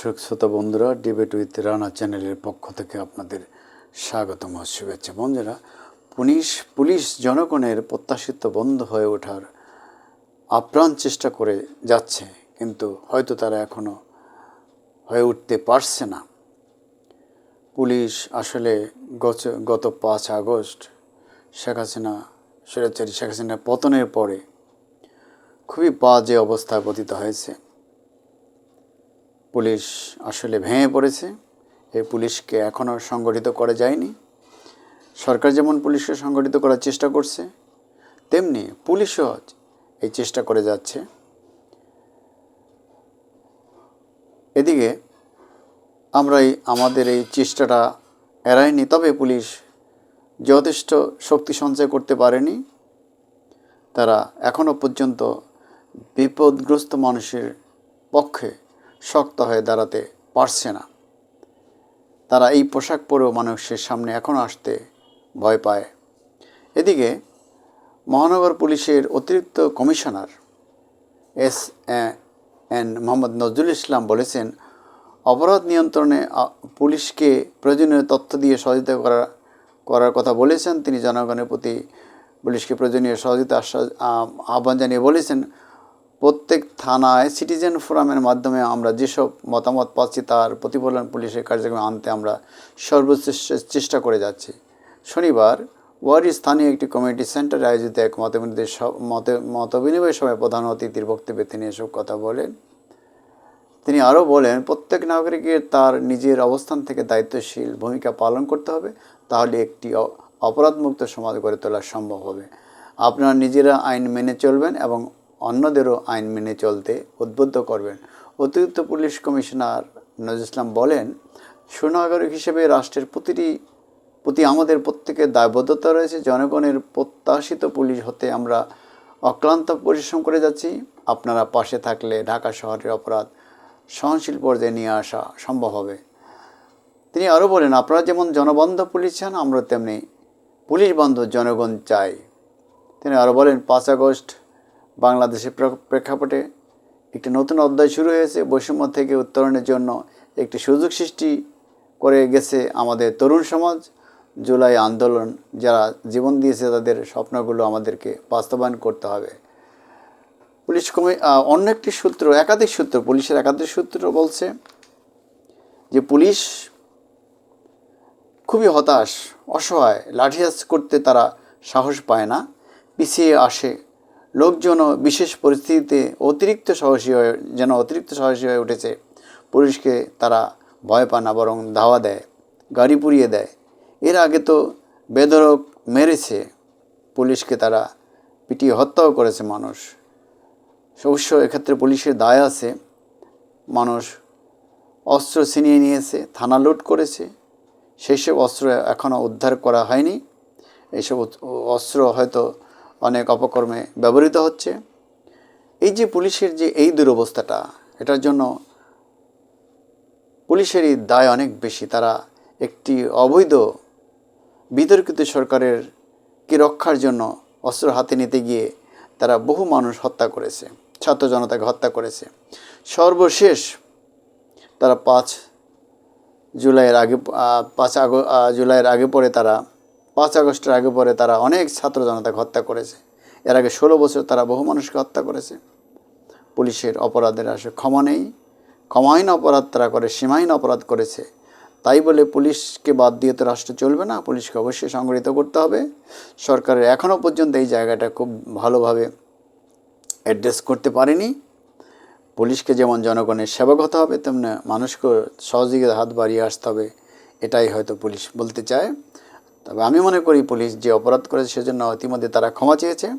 দর্শক, শ্রোতা বন্ধুরা ডিবেট উইথ রানা চ্যানেলের পক্ষ থেকে আপনাদের স্বাগতম শুভেচ্ছা। বন্ধুরা, পুলিশ পুলিশ জনগণের প্রত্যাশিত বন্ধ হয়ে ওঠার আপ্রাণ চেষ্টা করে যাচ্ছে, কিন্তু হয়তো তারা এখনও হয়ে উঠতে পারছে না। পুলিশ আসলে গত গত পাঁচ আগস্ট শেখ হাসিনা, স্বৈরাচারী শেখ হাসিনার পতনের পরে খুবই বাজে অবস্থায় পতিত হয়েছে। পুলিশ আসলে ভেঙে পড়েছে। এই পুলিশকে এখনও সংগঠিত করা যায়নি। সরকার যেমন পুলিশকে সংগঠিত করার চেষ্টা করছে, তেমনি পুলিশও এই চেষ্টা করে যাচ্ছে। এদিকে আমরা এই আমাদের এই চেষ্টাটা এড়ায়নি, তবে পুলিশ যথেষ্ট শক্তি সঞ্চয় করতে পারেনি। তারা এখনও পর্যন্ত বিপদগ্রস্ত মানুষের পক্ষে শক্ত হয়ে দাঁড়াতে পারছে না। তারা এই পোশাক পরেও মানুষের সামনে এখনও আসতে ভয় পায়। এদিকে, মহানগর পুলিশের অতিরিক্ত commissioner S N Mohammad Nazrul Islam বলেছেন, অপরাধ নিয়ন্ত্রণে পুলিশকে প্রয়োজনীয় তথ্য দিয়ে সহযোগিতা করা, করার কথা বলেছেন। তিনি জনগণের প্রতি পুলিশকে প্রয়োজনীয় সহযোগিতা আশ্বাস আহ্বান জানিয়ে বলেছেন প্রত্যেক থানায় সিটিজেন ফোরামের মাধ্যমে আমরা যেসব মতামত পাচ্ছি, তার প্রতিফলন পুলিশের কার্যক্রমে আনতে আমরা চে- চেষ্টা করে যাচ্ছি। শনিবার, ওয়ারি স্থানীয় একটি কমিউনিটি সেন্টারে আয়োজিত এক মতবিনিময় মতবিনিময় সভায় প্রধান অতিথির বক্তব্যে তিনি এসব কথা বলেন। তিনি আরও বলেন, প্রত্যেক নাগরিকের তার নিজের অবস্থান থেকে দায়িত্বশীল ভূমিকা পালন করতে হবে, তাহলে একটি অপরাধমুক্ত সমাজ গড়ে তোলা সম্ভব হবে। আপনারা নিজেরা আইন মেনে চলবেন এবং অন্যদেরও আইন মেনে চলতে উদ্বুদ্ধ করবেন। অতিরিক্ত পুলিশ কমিশনার নজরুল ইসলাম বলেন, সুনাগরিক হিসেবে রাষ্ট্রের প্রতিটি, প্রতি আমাদের প্রত্যেকের দায়বদ্ধতা রয়েছে। জনগণের প্রত্যাশিত পুলিশ হতে আমরা অক্লান্ত পরিশ্রম করে যাচ্ছি। আপনারা পাশে থাকলে ঢাকা শহরের অপরাধ সহনশীল পর্যায়ে নিয়ে আসা সম্ভব হবে। তিনি আরও বলেন, আপনারা যেমন জনবন্ধ পুলিশ চান, আমরা তেমনি পুলিশ বান্ধব জনগণ চাই। তিনি আরও বলেন, পাঁচ আগস্ট বাংলাদেশের প্রেক- প্রেক্ষাপটে একটি নতুন অধ্যায় শুরু হয়েছে। বৈষম্য থেকে উত্তরণের জন্য একটি সুযোগ সৃষ্টি করে গেছে আমাদের তরুণ সমাজ। জুলাই আন্দোলন যারা জীবন দিয়েছে, তাদের স্বপ্নগুলো আমাদেরকে বাস্তবায়ন করতে হবে। পুলিশ কমি অন্য একটি সূত্র, একাধিক সূত্র, পুলিশের একাধিক সূত্র বলছে যে পুলিশ খুবই হতাশ, অসহায়, লাঠিয়াজ করতে তারা সাহস পায় না, পিছিয়ে আসে লোকজনও বিশেষ পরিস্থিতিতে অতিরিক্ত সাহসী হয়ে যেন অতিরিক্ত সাহসী হয়ে উঠেছে। পুলিশকে তারা ভয় পান না, বরং ধাওয়া দেয়, গাড়ি পুড়িয়ে দেয়। এর আগে তো বেদরক মেরেছে। পুলিশকে তারা পিটিয়ে হত্যাও করেছে মানুষ। অবশ্য এক্ষেত্রে পুলিশের দায় আছে। মানুষ অস্ত্র ছিনিয়ে নিয়েছে, থানা লুট করেছে। সেই সব অস্ত্র এখনও উদ্ধার করা হয়নি। এইসব অস্ত্র হয়তো অনেক অপকর্মে ব্যবহৃত হচ্ছে। এই যে পুলিশের যে এই দুরবস্থাটা, এটার জন্য পুলিশেরই দায় অনেক বেশি। তারা একটি অবৈধ, বিতর্কিত সরকারের কে রক্ষার জন্য অস্ত্র হাতে নিতে গিয়ে তারা বহু মানুষ হত্যা করেছে, ছাত্র জনতাকে হত্যা করেছে। সর্বশেষ তারা পাঁচ জুলাইয়ের আগে পাঁচ আগ জুলাইয়ের আগে পরে তারা পাঁচ আগস্টের আগে পরে তারা অনেক ছাত্র জনতাকে হত্যা করেছে। এর আগে ষোলো বছর তারা বহু মানুষকে হত্যা করেছে। পুলিশের অপরাধের আসে ক্ষমা নেই। ক্ষমাহীন অপরাধ তারা করে, সীমাহীন অপরাধ করেছে। তাই বলে পুলিশকে বাদ দিয়ে তো রাষ্ট্র চলবে না, পুলিশকে অবশ্যই সংগঠিত করতে হবে। সরকারের এখনও পর্যন্ত এই জায়গাটা খুব ভালোভাবে অ্যাড্রেস করতে পারেনি। পুলিশকে যেমন জনগণের সেবক হতে হবে, তেমনি মানুষকে সহযোগিতা হাত বাড়িয়ে আসতে হবে। এটাই হয়তো পুলিশ বলতে চায়। তবে আমি মনে করি পুলিশ যে অপরাধ করেছে সেজন্য ইতিমধ্যে তারা ক্ষমা চেয়েছে।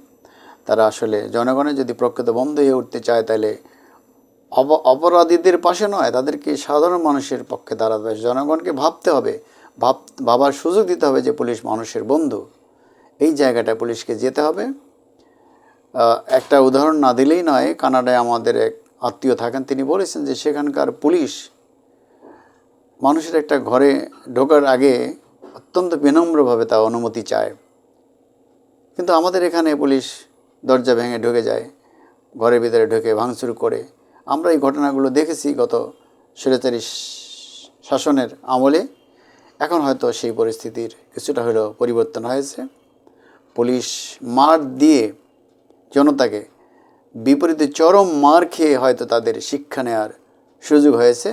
তারা আসলে জনগণের যদি প্রকৃত বন্ধ হয়ে উঠতে চায়, তাহলে অপ- অপরাধীদের পাশে নয়, তাদেরকে সাধারণ মানুষের পক্ষে দাঁড়াতে হবে। জনগণকে ভাবতে হবে, ভাব, ভাবার সুযোগ দিতে হবে যে পুলিশ মানুষের বন্ধু। এই জায়গাটায় পুলিশকে যেতে হবে। একটা উদাহরণ না দিলেই নয়, কানাডায় আমাদের এক আত্মীয় থাকেন, তিনি বলেছেন যে সেখানকার পুলিশ মানুষের একটা ঘরে ঢোকার আগে অত্যন্ত বিনম্রভাবে তা অনুমতি চায়। কিন্তু আমাদের এখানে পুলিশ দরজা ভেঙে ঢুকে যায়, ঘরের ভিতরে ঢুকে ভাঙচুর করে। আমরা এই ঘটনাগুলো দেখেছি গত স্বৈরাচারী শাসনের আমলে। এখন হয়তো সেই পরিস্থিতির কিছুটা হলেও পরিবর্তন হয়েছে। পুলিশ মার দিয়ে জনতাকে বিপরীতে চরম মার খেয়ে হয়তো তাদের শিক্ষা নেওয়ার সুযোগ হয়েছে।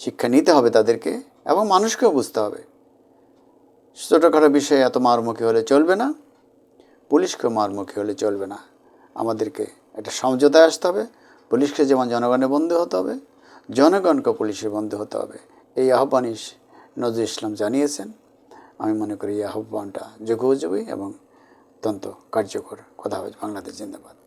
শিক্ষা নিতে হবে তাদেরকে এবং মানুষকেও বুঝতে হবে। ছোটোখাটো বিষয়ে এত মারমুখী হলে চলবে না পুলিশকেও মারমুখী হলে চলবে না। আমাদেরকে একটা সমঝোতায় আসতে হবে, পুলিশকে যেমন জনগণের বন্ধু হতে হবে, জনগণকে পুলিশের বন্ধু হতে হবে। এই আহ্বানই নজরুল ইসলাম জানিয়েছেন। আমি মনে করি এই আহ্বানটা যোগ্যোপযোগী এবং অত্যন্ত কার্যকর। কথা হবে বাংলাদেশ জিন্দাবাদ।